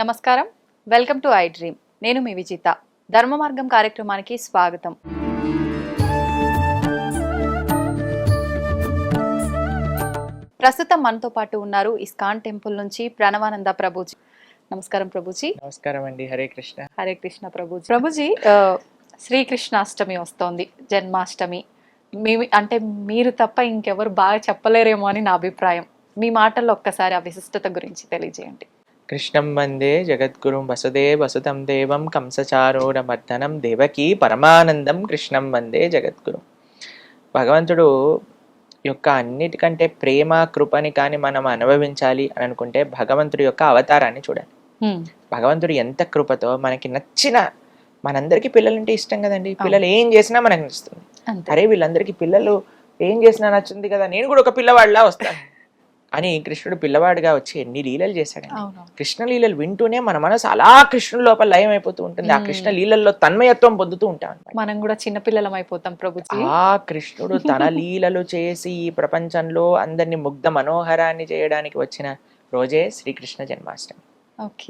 నమస్కారం. Welcome to I dream. నేను మీ విజిత. ధర్మ మార్గం కార్యక్రమానికి స్వాగతం. ప్రస్తుతం మనతో పాటు ఉన్నారు ఇస్కాన్ టెంపుల్ నుంచి ప్రణవానంద ప్రభుజీ. నమస్కారం ప్రభుజీ. నమస్కారం అండి. హరే కృష్ణ. హరే కృష్ణ ప్రభుజీ. ప్రభుజీ శ్రీకృష్ణాష్టమి వస్తోంది. జన్మాష్టమి. మీ అంటే మీరు తప్ప ఇంకెవరు బాగా చెప్పలేరేమో అని నా అభిప్రాయం. మీ మాటల్లో ఒక్కసారి ఆ విశిష్టత గురించి తెలియజేయండి. కృష్ణం వందే జగద్గురుం వసుదే వసుతం దేవం కంసచారూఢమర్దనం దేవకీ పరమానందం కృష్ణం వందే జగద్గురు. భగవంతుడు యొక్క అన్నిటికంటే ప్రేమ కృపని కానీ మనం అనుభవించాలి అని అనుకుంటే భగవంతుడి యొక్క అవతారాన్ని చూడాలి. భగవంతుడు ఎంత కృపతో మనకి నచ్చిన మనందరికీ పిల్లలంటే ఇష్టం కదండి. పిల్లలు ఏం చేసినా మనకు నచ్చుతుంది. అరే వీళ్ళందరికీ పిల్లలు ఏం చేసినా నచ్చుంది కదా నేను కూడా ఒక పిల్లవాడిలా వస్తాను. అని కృష్ణుడు పిల్లవాడిగా వచ్చి ఎన్ని లీలలు చేశాడండి. అవును కృష్ణ లీలలు వింటూనే మన మనసు అలా కృష్ణుడి లోపల లయం అయిపోతూ ఉంటుంది. ఆ. కృష్ణ లీలల్లో తన్మయత్వం పొందుతూ ఉంటాం. మనం కూడా చిన్నపిల్లలం అయిపోతాం ప్రభుజీ. ఆ కృష్ణుడు తన లీలలు చేసి ఈ ప్రపంచంలో అందరిని ముగ్ధ మనోహరాన్ని చేయడానికి వచ్చిన రోజే శ్రీకృష్ణ జన్మాష్టమి.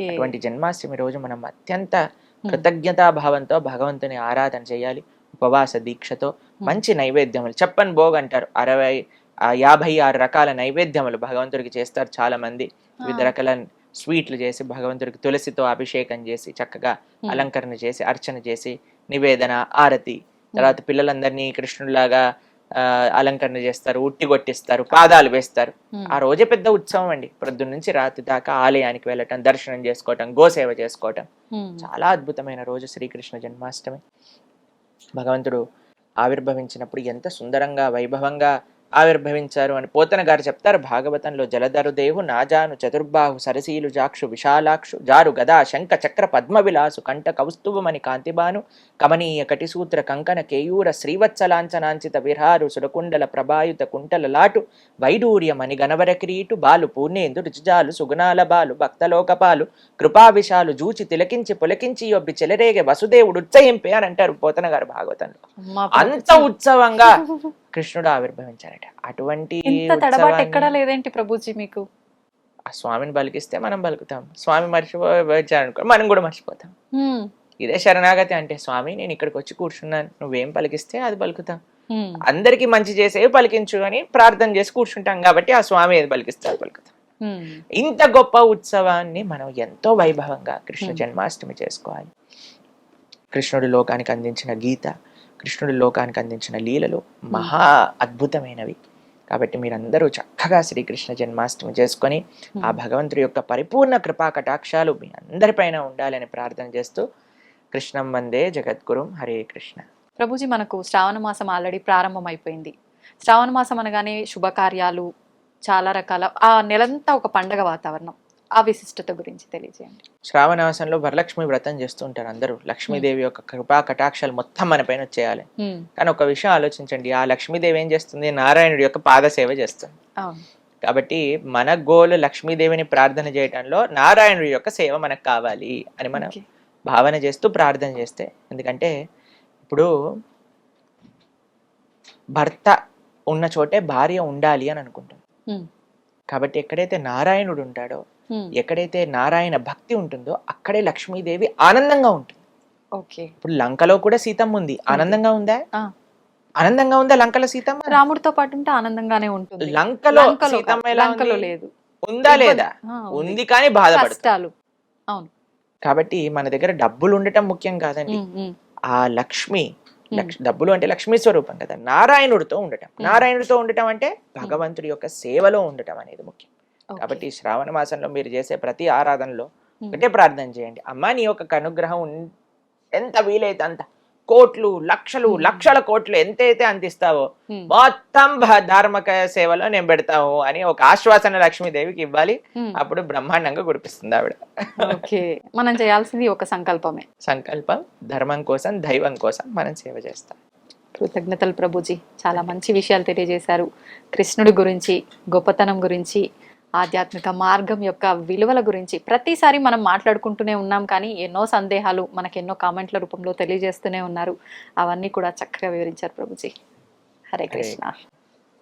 అటువంటి జన్మాష్టమి రోజు మనం అత్యంత కృతజ్ఞతాభావంతో భగవంతుని ఆరాధన చేయాలి. ఉపవాస దీక్షతో మంచి నైవేద్యములు చెప్పని భోగ్ అంటారు. అరవై ఆ యాభై ఆరు రకాల నైవేద్యములు భగవంతుడికి చేస్తారు చాలా మంది వివిధ రకాల స్వీట్లు చేసి భగవంతుడికి తులసితో అభిషేకం చేసి చక్కగా. అలంకరణ చేసి అర్చన చేసి నివేదన ఆరతి. తర్వాత పిల్లలందరినీ కృష్ణుడిలాగా ఆ, అలంకరణ చేస్తారు ఉట్టి కొట్టిస్తారు పాదాలు వేస్తారు. ఆ రోజే పెద్ద ఉత్సవం అండి. ప్రొద్దున నుంచి రాత్రి దాకా ఆలయానికి వెళ్ళటం దర్శనం చేసుకోవటం గోసేవ చేసుకోవటం. చాలా అద్భుతమైన రోజు శ్రీకృష్ణ జన్మాష్టమి. భగవంతుడు ఆవిర్భవించినప్పుడు ఎంత సుందరంగా వైభవంగా ఆవిర్భవించారు అని పోతన గారు చెప్తారు భాగవతంలో జలధరు దేవు నాజాను చతుర్బాహు సరసీలు జాక్షు విశాలాక్షు జారు గదా శంఖ చక్ర పద్మ విలాసు కంఠ కౌస్తుభమని కాంతిబాను కమనీయ కటిసూత్ర కంకణ కేయూర శ్రీవత్సలాంఛనాంచిత విహారు సురకుండల ప్రభాయుత కుంటల లాటు వైడూర్యమని గణవర కిరీటు బాలు పూర్ణేందు రుచిజాలు సుగుణాల బాలు భక్తలోకపాలు కృపావిశాలు జూచి తిలకించి పులకించి యొబ్బి చెలరేగే వసుదేవుడు ఉత్సహింపే అని అంటారు పోతన గారు భాగవతంలో అంత. ఉత్సవంగా కృష్ణుడు ఆవిర్భవించారట అటువంటి తడబాటు ఎక్కడా లేదేంటి ప్రభుజీ మీకు ఆ స్వామిని పలికిస్తే మనం పలుకుతాం స్వామి మర్చిపోయారనుకో మనం కూడా మర్చిపోతాం. ఇదే శరణాగతి అంటే స్వామి నేను ఇక్కడికి వచ్చి కూర్చున్నాను నువ్వేం పలికిస్తే అది పలుకుతాం. అందరికీ మంచి చేసేవి పలికించు అని ప్రార్థన చేసి కూర్చుంటాం కాబట్టి ఆ స్వామి ఏది పలికిస్తే అది పలుకుతాం. ఇంత గొప్ప ఉత్సవాన్ని మనం ఎంతో వైభవంగా కృష్ణ. జన్మాష్టమి చేసుకోవాలి కృష్ణుడి లోకానికి అందించిన గీత కృష్ణుడి లోకానికి అందించిన లీలలు మహా అద్భుతమైనవి. కాబట్టి మీరందరూ చక్కగా శ్రీకృష్ణ జన్మాష్టమి చేసుకొని ఆ భగవంతుడి యొక్క పరిపూర్ణ కృపా కటాక్షాలు మీ అందరిపైన ఉండాలని ప్రార్థన చేస్తూ కృష్ణం వందే జగద్గురుం హరే కృష్ణ. ప్రభుజీ మనకు శ్రావణ మాసం ఆల్రెడీ ప్రారంభం అయిపోయింది శ్రావణ మాసం అనగానే శుభకార్యాలు చాలా రకాల ఆ నెలంతా ఒక పండగ వాతావరణం. ఆ విశిష్టత గురించి తెలియజేయండి శ్రావణమాసంలో వరలక్ష్మి వ్రతం చేస్తూ ఉంటారు అందరూ లక్ష్మీదేవి యొక్క కృపా కటాక్షాలు మొత్తం మన పైన వచ్చేయాలి. కానీ ఒక విషయం ఆలోచించండి ఆ లక్ష్మీదేవి ఏం చేస్తుంది నారాయణుడి యొక్క పాద సేవ చేస్తుంది కాబట్టి మన గోలు లక్ష్మీదేవిని ప్రార్థన చేయటంలో నారాయణుడి యొక్క సేవ మనకు కావాలి అని మనం. భావన చేస్తూ ప్రార్థన చేస్తే ఎందుకంటే ఇప్పుడు భర్త ఉన్న చోటే భార్య ఉండాలి అని అనుకుంటాం. కాబట్టి ఎక్కడైతే నారాయణుడు ఉంటాడో. ఎక్కడైతే నారాయణ భక్తి ఉంటుందో అక్కడే లక్ష్మీదేవి ఆనందంగా ఉంటుంది. ఓకే ఇప్పుడు లంకలో కూడా సీతమ్మ ఉంది. ఆనందంగా ఉందా? ఆ. ఆనందంగా ఉందా లంకలో సీతమ్మ? రాముడితో పాటు ఉంటే ఆనందంగానే ఉంటుంది. లంకలో సీతమ్మ లంకలో? లేదు. ఉందా లేదా? ఆ, ఉంది. కానీ బాధపడుతుంది కష్టాలు. అవును. కాబట్టి మన దగ్గర డబ్బులు ఉండటం ముఖ్యం కాదండి. హ్మ్. ఆ లక్ష్మి లక్ష్ డబ్బులు అంటే లక్ష్మీ స్వరూపం కదా. నారాయణుడితో ఉండటం. నారాయణుడితో ఉండటం అంటే భగవంతుడి యొక్క సేవలో ఉండటం అనేది ముఖ్యం. కాబట్టి శ్రావణ మాసంలో మీరు చేసే ప్రతి ఆరాధనలో. ఒకటే ప్రార్థన చేయండి. అమ్మా నీ యొక్క అనుగ్రహం ఉన్- ఎంత వీలైతే అంత కోట్లు లక్షలు లక్షల కోట్లు ఎంతైతే హ్మ్. మొత్తం ధార్మిక సేవలో నేను పెడతాము అని ఒక ఆశ్వాసన లక్ష్మీదేవికి ఇవ్వాలి. అప్పుడు బ్రహ్మాండంగా కురిపిస్తుంది ఆవిడ. ఓకే. మనం చేయాల్సింది ఒక సంకల్పమే. సంకల్పం ధర్మం కోసం దైవం కోసం మనం సేవ చేస్తాం. కృతజ్ఞతలు ప్రభుజీ. చాలా మంచి విషయాలు తెలియజేశారు. కృష్ణుడి గురించి గొప్పతనం గురించి ఆధ్యాత్మిక మార్గం యొక్క విలువల గురించి ప్రతిసారి మనం మాట్లాడుకుంటూనే ఉన్నాం కానీ ఎన్నో సందేహాలు మనకు ఎన్నో కామెంట్ల రూపంలో తెలియజేస్తూనే ఉన్నారు. అవన్నీ కూడా చక్కగా వివరించారు ప్రభుజీ. హరే కృష్ణ.